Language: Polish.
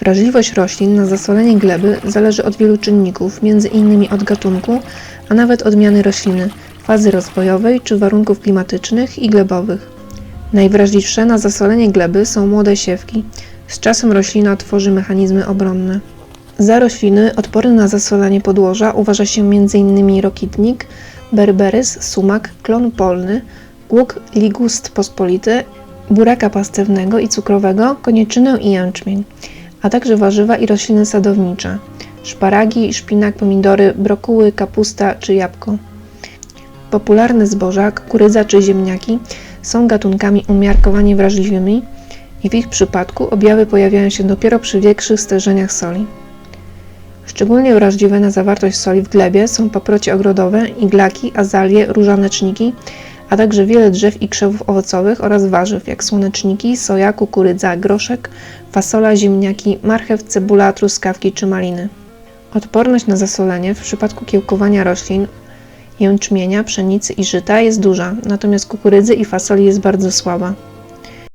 Wrażliwość roślin na zasolenie gleby zależy od wielu czynników, m.in. od gatunku, a nawet odmiany rośliny, fazy rozwojowej czy warunków klimatycznych i glebowych. Najwrażliwsze na zasolenie gleby są młode siewki. Z czasem roślina tworzy mechanizmy obronne. Za rośliny odporne na zasolanie podłoża uważa się m.in. rokitnik, berberys, sumak, klon polny, łuk ligust pospolity, buraka pastewnego i cukrowego, konieczynę i jęczmień, a także warzywa i rośliny sadownicze, szparagi, szpinak, pomidory, brokuły, kapusta czy jabłko. Popularne zboża, kukurydza czy ziemniaki są gatunkami umiarkowanie wrażliwymi i w ich przypadku objawy pojawiają się dopiero przy większych stężeniach soli. Szczególnie wrażliwe na zawartość soli w glebie są paprocie ogrodowe, iglaki, azalie, różaneczniki, a także wiele drzew i krzewów owocowych oraz warzyw, jak słoneczniki, soja, kukurydza, groszek, fasola, ziemniaki, marchew, cebula, truskawki czy maliny. Odporność na zasolenie w przypadku kiełkowania roślin, jęczmienia, pszenicy i żyta jest duża, natomiast kukurydzy i fasoli jest bardzo słaba.